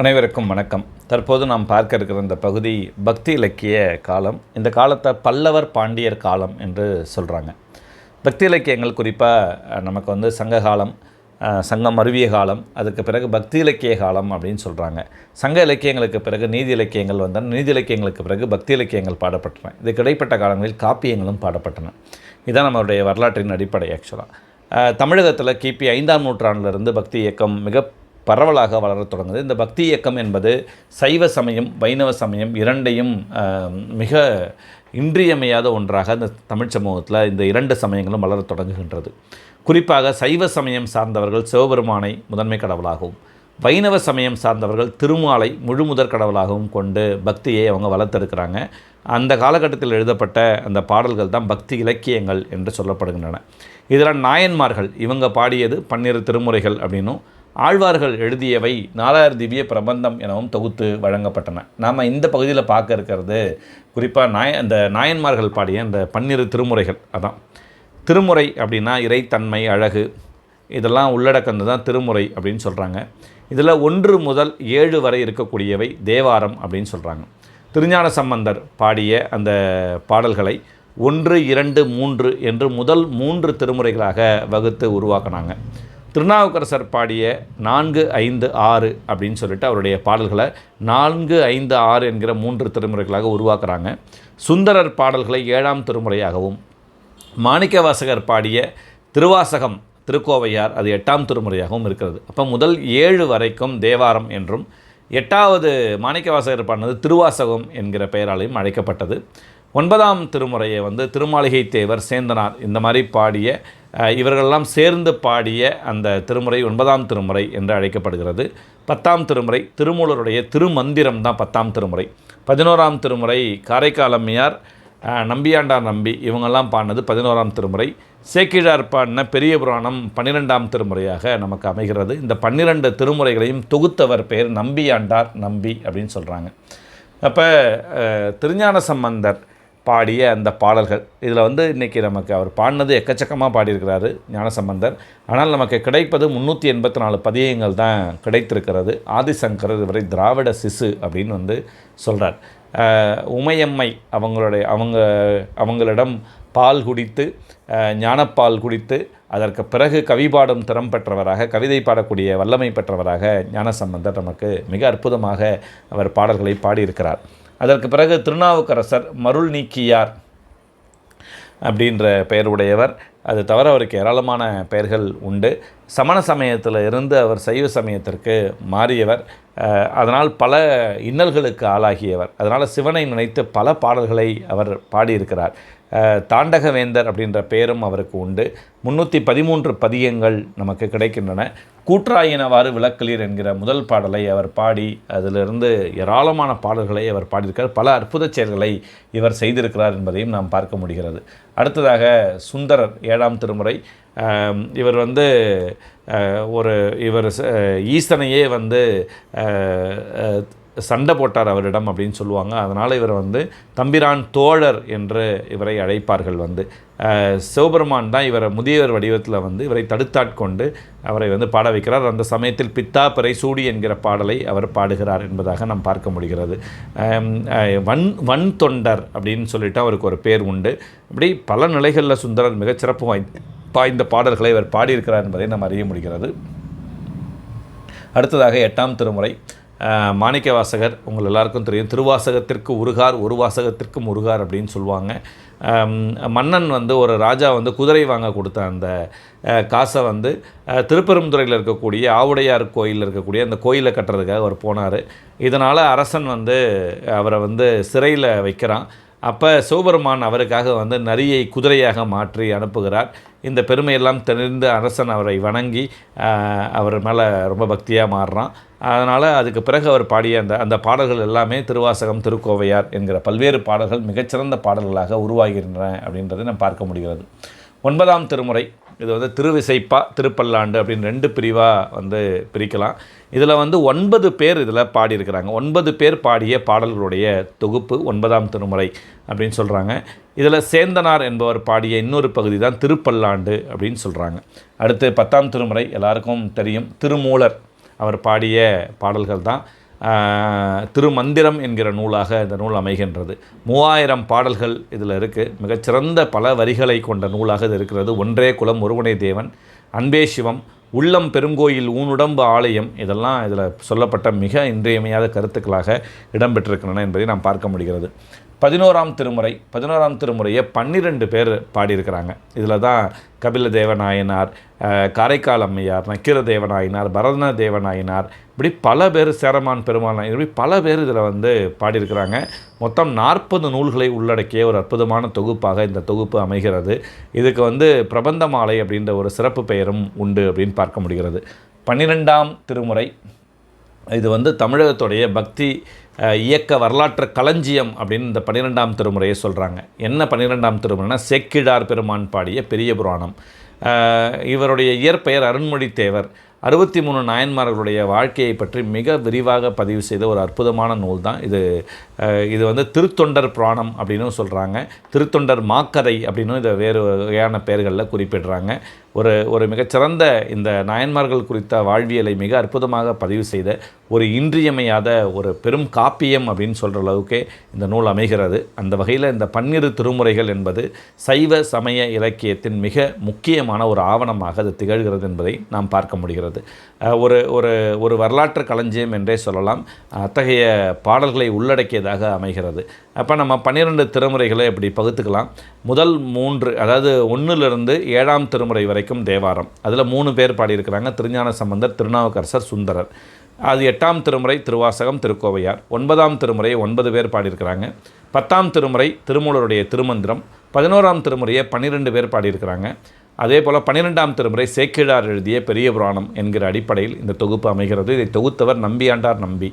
அனைவருக்கும் வணக்கம். தற்போது நாம் பார்க்க இருக்கிற இந்த பகுதி பக்தி இலக்கிய காலம். இந்த காலத்தை பல்லவர் பாண்டியர் காலம் என்று சொல்கிறாங்க பக்தி இலக்கியங்கள் குறிப்பாக நமக்கு வந்து சங்க காலம் சங்கம் மருவிய காலம் அதுக்கு பிறகு பக்தி இலக்கிய காலம் அப்படின்னு சொல்கிறாங்க சங்க இலக்கியங்களுக்கு பிறகு நீதி இலக்கியங்கள் வந்தன நீதி இலக்கியங்களுக்கு பிறகு பக்தி இலக்கியங்கள் பாடப்பட்டன. இதுக்கு இடைப்பட்ட காலங்களில் காப்பியங்களும் பாடப்பட்டன. இதுதான் நம்மளுடைய வரலாற்றின் அடிப்படை ஆக்சுவலாக தமிழகத்தில் கிபி ஐந்தாம் நூற்றாண்டிலிருந்து பக்தி இயக்கம் மிக பரவலாக வளரத் தொடங்குது. இந்த பக்தி இயக்கம் என்பது சைவ சமயம் வைணவ சமயம் இரண்டையும் மிக இன்றியமையாத ஒன்றாக இந்த தமிழ் சமூகத்தில் இந்த இரண்டு சமயங்களும் வளரத் தொடங்குகின்றது. குறிப்பாக சைவ சமயம் சார்ந்தவர்கள் சிவபெருமானை முதன்மை கடவுளாகவும் வைணவ சமயம் சார்ந்தவர்கள் திருமாலை முழுமுதற் கடவுளாகவும் கொண்டு பக்தியை அவங்க வளர்த்தெடுக்கிறாங்க. அந்த காலகட்டத்தில் எழுதப்பட்ட அந்த பாடல்கள் தான் பக்தி இலக்கியங்கள் என்று சொல்லப்படுகின்றன. இதில் நாயன்மார்கள் இவங்க பாடியது பன்னிரு திருமுறைகள் அப்படின்னும் ஆழ்வார்கள் எழுதியவை நாலாயிரம் திவ்ய பிரபந்தம் எனவும் தொகுத்து வழங்கப்பட்டன. நாம் இந்த பகுதியில் பார்க்க இருக்கிறது குறிப்பாக நாய அந்த நாயன்மார்கள் பாடிய அந்த பன்னிரு திருமுறைகள். அதான். திருமுறை அப்படின்னா இறைத்தன்மை அழகு. இதெல்லாம் உள்ளடக்கந்து தான் திருமுறை அப்படின்னு சொல்கிறாங்க இதில் ஒன்று முதல் ஏழு வரை இருக்கக்கூடியவை தேவாரம் அப்படின்னு சொல்கிறாங்க திருஞான சம்பந்தர் பாடிய அந்த பாடல்களை ஒன்று இரண்டு மூன்று என்று முதல் மூன்று திருமுறைகளாக வகுத்து உருவாக்கினாங்க. திருநாவுக்கரசர் பாடிய நான்கு ஐந்து ஆறு அப்படின்னு சொல்லிட்டு அவருடைய பாடல்களை நான்கு ஐந்து ஆறு என்கிற மூன்று திருமுறைகளாக உருவாக்குறாங்க. சுந்தரர் பாடல்களை ஏழாம் திருமுறையாகவும் மாணிக்கவாசகர் பாடிய திருவாசகம் திருக்கோவையார் அது எட்டாம் திருமுறையாகவும் இருக்கிறது. அப்போ முதல் ஏழு வரைக்கும் தேவாரம் என்றும் எட்டாவது மாணிக்கவாசகர் பாடினது திருவாசகம் என்கிற பெயராலையும் அழைக்கப்பட்டது. ஒன்பதாம் திருமுறையை வந்து திருமாளிகை தேவர் சேந்தனார் இந்த மாதிரி பாடிய இவர்களெல்லாம் சேர்ந்து பாடிய அந்த திருமுறை ஒன்பதாம் திருமுறை என்று அழைக்கப்படுகிறது. பத்தாம் திருமுறை திருமூலருடைய திருமந்திரம் தான் பத்தாம் திருமுறை. பதினோராம் திருமுறை காரைக்காலம்மையார் நம்பியாண்டார் நம்பி இவங்கெல்லாம் பாடினது பதினோராம் திருமுறை. சேக்கிழார் பாடின பெரிய புராணம் பன்னிரெண்டாம் திருமுறையாக நமக்கு அமைகிறது. இந்த பன்னிரெண்டு திருமுறைகளையும் தொகுத்தவர் பெயர் நம்பியாண்டார் நம்பி அப்படின்னு சொல்கிறாங்க அப்போ திருஞான சம்பந்தர் பாடிய அந்த பாடல்கள். இதில் வந்து இன்றைக்கி நமக்கு அவர் பாடினது எக்கச்சக்கமாக பாடியிருக்கிறாரு ஞானசம்பந்தர். ஆனால் நமக்கு கிடைப்பது முந்நூற்றி எண்பத்தி நாலு பதியங்கள் தான் கிடைத்திருக்கிறது. ஆதிசங்கரர் இவரை திராவிட சிசு அப்படின்னு வந்து சொல்கிறார் உமையம்மை அவங்களுடைய அவங்க அவங்களிடம் பால் குடித்து ஞானப்பால் குடித்து அதற்கு பிறகு கவி பாடும் திறம் பெற்றவராக கவிதை பாடக்கூடிய வல்லமை பெற்றவராக ஞானசம்பந்தர் நமக்கு மிக அற்புதமாக அவர் பாடல்களை பாடியிருக்கிறார். அதற்கு பிறகு திருநாவுக்கரசர் மருள் நீக்கியார் அப்படின்ற பெயருடையவர். அது தவிர அவருக்கு ஏராளமான பெயர்கள் உண்டு. சமண சமயத்தில் இருந்து அவர் சைவ சமயத்திற்கு மாறியவர். அதனால் பல இன்னல்களுக்கு ஆளாகியவர். அதனால் சிவனை நினைத்து பல பாடல்களை அவர் பாடியிருக்கிறார். தாண்டகவேந்தர் அப்படின்ற பெயரும் அவருக்கு உண்டு. முன்னூற்றி பதிமூன்று பதியங்கள் நமக்கு கிடைக்கின்றன. கூற்றாயினவாறு விளக்கலீர் என்கிற முதல் பாடலை அவர் பாடி அதிலிருந்து ஏராளமான பாடல்களை அவர் பாடியிருக்கார். பல அற்புத செயல்களை இவர் செய்திருக்கிறார் என்பதையும் நாம் பார்க்க முடிகிறது. அடுத்ததாக சுந்தரர் ஏழாம் திருமுறை. இவர் வந்து ஒரு இவர் ஈசனையே வந்து சண்டை போட்டார் அவரிடம் அப்படின்னு சொல்லுவாங்க. அதனால் இவர் வந்து தம்பிரான் தோழர் என்று இவரை அழைப்பார்கள் வந்து. சிவபெருமான் தான் இவரை முதியவர் வடிவத்தில் வந்து இவரை தடுத்தாட்கொண்டு அவரை வந்து பாட வைக்கிறார். அந்த சமயத்தில் பித்தா பிறை சூடி என்கிற பாடலை அவர் பாடுகிறார் என்பதாக நாம் பார்க்க முடிகிறது. வன் வன் தொண்டர் அப்படின்னு சொல்லிட்டு அவருக்கு ஒரு பேர் உண்டு. இப்படி பல நிலைகளில் சுந்தரர் மிகச்சிறப்பு வாய்ந்த பாய்ந்த பாடல்களை இவர் பாடியிருக்கிறார் என்பதை நாம் அறிய முடிகிறது. அடுத்ததாக எட்டாம் திருமுறை. மாணிக்க மாணிக்கவாசகர் உங்கள் எல்லாருக்கும் தெரியும். திருவாசகத்திற்கு உருகார் ஒரு வாசகத்திற்கும் உருகார் அப்படின்னு சொல்லுவாங்க. மன்னன் வந்து ஒரு ராஜா வந்து குதிரை வாங்க கொடுத்த அந்த காசை வந்து அஹ், திருப்பெரும்புதுறையில் இருக்கக்கூடிய ஆவுடையார் கோயிலில் இருக்கக்கூடிய அந்த கோயிலை கட்டுறதுக்காக அவர் போனார். இதனால் அரசன் வந்து அவரை வந்து சிறையில் வைக்கிறான். அப்போ சிவபெருமான் அவருக்காக வந்து நரியை குதிரையாக மாற்றி அனுப்புகிறார். இந்த பெருமையெல்லாம் தெரிந்து அரசன் அவரை வணங்கி அவர் மேலே ரொம்ப பக்தியாக மாறுறான். அதனால் அதுக்கு பிறகு அவர் பாடிய அந்த அந்த பாடல்கள் எல்லாமே திருவாசகம் திருக்கோவையார் என்கிற பல்வேறு பாடல்கள் மிகச்சிறந்த பாடல்களாக உருவாகின்றன அப்படின்றதை நாம் பார்க்க முடிகிறது. ஒன்பதாம் திருமுறை. இது வந்து திருவிசைப்பா திருப்பல்லாண்டு அப்படின்னு ரெண்டு பிரிவாக வந்து பிரிக்கலாம். இதில் வந்து ஒன்பது பேர் இதில் பாடியிருக்கிறாங்க. ஒன்பது பேர் பாடிய பாடல்களுடைய தொகுப்பு ஒன்பதாம் திருமுறை அப்படின்னு சொல்கிறாங்க இதில் சேந்தனார் என்பவர் பாடிய இன்னொரு பகுதி தான் திருப்பல்லாண்டு அப்படின்னு சொல்கிறாங்க அடுத்து பத்தாம் திருமுறை எல்லாருக்கும் தெரியும். திருமூலர் அவர் பாடிய பாடல்கள் தான் திருமந்திரம் என்கிற நூலாக இந்த நூல் அமைகின்றது. மூவாயிரம் பாடல்கள் இதில் இருக்குது மிகச்சிறந்த பல வரிகளை கொண்ட நூலாக இது இருக்கிறது. ஒன்றே குலம் ஒருவனே தேவன் அன்பே சிவம் உள்ளம் பெருங்கோயில் ஊனுடம்பு ஆலயம் இதெல்லாம் இதில் சொல்லப்பட்ட மிக இன்றியமையாத கருத்துக்களாக இடம்பெற்றிருக்கின்றன என்பதை நாம் பார்க்க முடிகிறது. பதினோராம் திருமுறை பதினோராம் திருமுறையை பன்னிரெண்டு பேர் பாடியிருக்கிறாங்க. இதில் தான் கபில தேவநாயனார் காரைக்கால் அம்மையார் நக்கீர தேவநாயனார் பரதன தேவநாயனார் இப்படி பல பேர் சேரமான் பெருமாள் இப்படி பல பேர் இதில் வந்து பாடியிருக்கிறாங்க. மொத்தம் நாற்பது நூல்களை உள்ளடக்கிய ஒரு அற்புதமான தொகுப்பாக இந்த தொகுப்பு அமைகிறது. இதுக்கு வந்து பிரபந்த மாலை அப்படின்ற ஒரு சிறப்பு பெயரும் உண்டு அப்படின்னு பார்க்க முடிகிறது. பன்னிரெண்டாம் திருமுறை இது வந்து தமிழகத்துடைய பக்தி இயக்க வரலாற்று களஞ்சியம் அப்படின்னு இந்த பன்னிரெண்டாம் திருமுறையை சொல்கிறாங்க என்ன பன்னிரெண்டாம் திருமுறைனா செக்கிழார் பெருமான் பாடிய பெரிய புராணம். இவருடைய இயற்பெயர் அருண்மொழி தேவர். அறுபத்தி மூணு நாயன்மார்களுடைய வாழ்க்கையை பற்றி மிக விரிவாக பதிவு செய்த ஒரு அற்புதமான நூல் தான் இது. இது வந்து திருத்தொண்டர் புராணம் அப்படின்னும் சொல்கிறாங்க திருத்தொண்டர் மாக்கதை அப்படின்னும் இதை வேறு வகையான பெயர்களில் குறிப்பிடுறாங்க. ஒரு ஒரு மிகச்சிறந்த இந்த நாயன்மார்கள் குறித்த வாழ்வியலை மிக அற்புதமாக பதிவு செய்த ஒரு இன்றியமையாத ஒரு பெரும் காப்பியம் அப்படின்னு சொல்கிற அளவுக்கு இந்த நூல் அமைகிறது. அந்த வகையில் இந்த பன்னிரு திருமுறைகள் என்பது சைவ சமய இலக்கியத்தின் மிக முக்கியமான ஒரு ஆவணமாக அது திகழ்கிறது என்பதை நாம் பார்க்க முடிகிறது. ஒரு ஒரு ஒரு வரலாற்று களஞ்சியம் என்றே சொல்லலாம். அத்தகைய பாடல்களை உள்ளடக்கியதாக அமைகிறது. அப்போ நம்ம பன்னிரெண்டு திருமுறைகளை இப்படி பகுத்துக்கலாம். முதல் மூன்று அதாவது ஒன்றிலிருந்து ஏழாம் திருமுறை வரை கிடைக்கும் தேவாரம். அதில் மூணு பேர் பாடியிருக்கிறாங்க. திருஞான சம்பந்தர் திருநாவுக்கரசர் சுந்தரர். அது எட்டாம் திருமுறை திருவாசகம் திருக்கோவையார். ஒன்பதாம் திருமுறையை ஒன்பது பேர் பாடியிருக்கிறாங்க. பத்தாம் திருமுறை திருமூலருடைய திருமந்திரம். பதினோராம் திருமுறையை பன்னிரெண்டு பேர் பாடியிருக்கிறாங்க. அதே போல் பன்னிரெண்டாம் திருமுறை சேக்கிழார் எழுதிய பெரிய புராணம் என்கிற அடிப்படையில் இந்த தொகுப்பு அமைகிறது. இதை தொகுத்தவர் நம்பியாண்டார் நம்பி.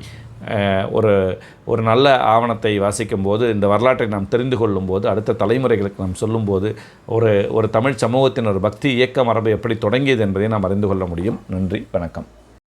ஒரு ஒரு நல்ல ஆவணத்தை வாசிக்கும்போது இந்த வரலாற்றை நாம் தெரிந்து கொள்ளும்போது அடுத்த தலைமுறைகளுக்கு நாம் சொல்லும்போது ஒரு ஒரு தமிழ் சமூகத்தின் ஒரு பக்தி இயக்க மரபு எப்படி தொடங்கியது என்பதை நாம் அறிந்து கொள்ள முடியும். நன்றி வணக்கம்.